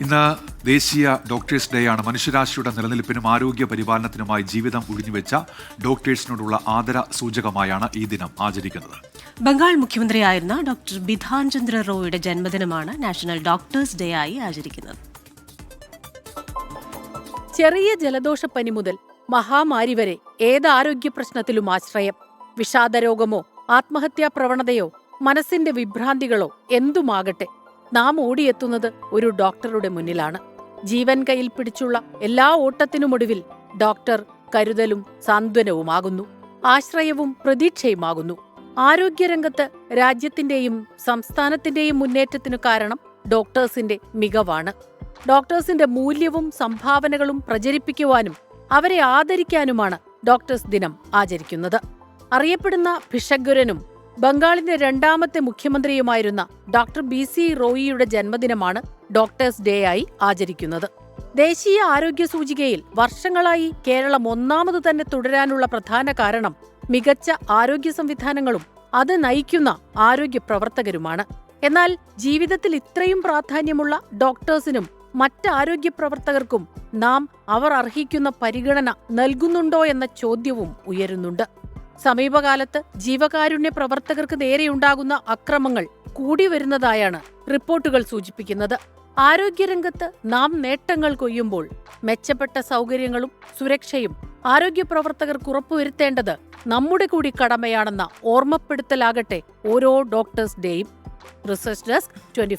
ഇന്ന് ദേശീയ doctors day ആണ്. മനുഷ്യരാശിയുടെ നിലനിൽപ്പിനും ആരോഗ്യ പരിപാലനത്തിനുമായി ജീവിതം ഉഴിഞ്ഞുവെച്ച ഡോക്ടേഴ്സിനോടുള്ള ആദര സൂചകമായാണ് ഈ ദിനം ആചരിക്കുന്നത്. ബംഗാൾ മുഖ്യമന്ത്രിയായിരുന്ന ഡോക്ടർ ബിധാൻ ചന്ദ്ര റോയുടെ ജന്മദിനമാണ് നാഷണൽ ഡോക്ടേഴ്സ് ഡേ ആയി ആചരിക്കുന്നത്. ചെറിയ ജലദോഷപ്പനി മുതൽ മഹാമാരി വരെ ഏത് ആരോഗ്യ പ്രശ്നത്തിലും ആശ്രയം. വിഷാദരോഗമോ ആത്മഹത്യാ പ്രവണതയോ മനസ്സിന്റെ വിഭ്രാന്തികളോ എന്തുമാകട്ടെ? നാം ഓടിയെത്തുന്നത് ഒരു ഡോക്ടറുടെ മുന്നിലാണ്. ജീവൻ കയ്യിൽ പിടിച്ചുള്ള എല്ലാ ഓട്ടത്തിനുമൊടുവിൽ ഡോക്ടർ കരുതലും സാന്ത്വനവുമാകുന്നു. ആശ്രയവും പ്രതീക്ഷയുമാകുന്നു. ആരോഗ്യരംഗത്ത് രാജ്യത്തിന്റെയും സംസ്ഥാനത്തിന്റെയും മുന്നേറ്റത്തിനു കാരണം ഡോക്ടേഴ്സിന്റെ മികവാണ്. ഡോക്ടേഴ്സിന്റെ മൂല്യവും സംഭാവനകളും പ്രചരിപ്പിക്കുവാനും അവരെ ആദരിക്കാനുമാണ് ഡോക്ടേഴ്സ് ദിനം ആചരിക്കുന്നത്. അറിയപ്പെടുന്ന ഭിഷഗ്വരനും ബംഗാളിന്റെ രണ്ടാമത്തെ മുഖ്യമന്ത്രിയുമായിരുന്ന ഡോക്ടർ ബി സി റോയിയുടെ ജന്മദിനമാണ് ഡോക്ടേഴ്സ് ഡേ ആയി ആചരിക്കുന്നത്. ദേശീയ ആരോഗ്യ സൂചികയിൽ വർഷങ്ങളായി കേരളം ഒന്നാമത് തന്നെ തുടരാനുള്ള പ്രധാന കാരണം മികച്ച ആരോഗ്യ സംവിധാനങ്ങളും അത് നയിക്കുന്ന ആരോഗ്യ പ്രവർത്തകരുമാണ്. എന്നാൽ ജീവിതത്തിൽ ഇത്രയും പ്രാധാന്യമുള്ള ഡോക്ടേഴ്സിനും മറ്റ് ആരോഗ്യ പ്രവർത്തകർക്കും നാം അവർ അർഹിക്കുന്ന പരിഗണന നൽകുന്നുണ്ടോ എന്ന ചോദ്യവും ഉയരുന്നുണ്ട്. സമീപകാലത്ത് ജീവകാരുണ്യ പ്രവർത്തകർക്ക് നേരെയുണ്ടാകുന്ന അക്രമങ്ങൾ കൂടി വരുന്നതായാണ് റിപ്പോർട്ടുകൾ സൂചിപ്പിക്കുന്നത്. ആരോഗ്യരംഗത്ത് നാം നേട്ടങ്ങൾ കൊയ്യുമ്പോൾ മെച്ചപ്പെട്ട സൗകര്യങ്ങളും സുരക്ഷയും ആരോഗ്യ പ്രവർത്തകർക്ക് ഉറപ്പുവരുത്തേണ്ടത് നമ്മുടെ കൂടി കടമയാണെന്ന ഓർമ്മപ്പെടുത്തലാകട്ടെ ഓരോ ഡോക്ടേഴ്സ് ഡേയും. Research desk twenty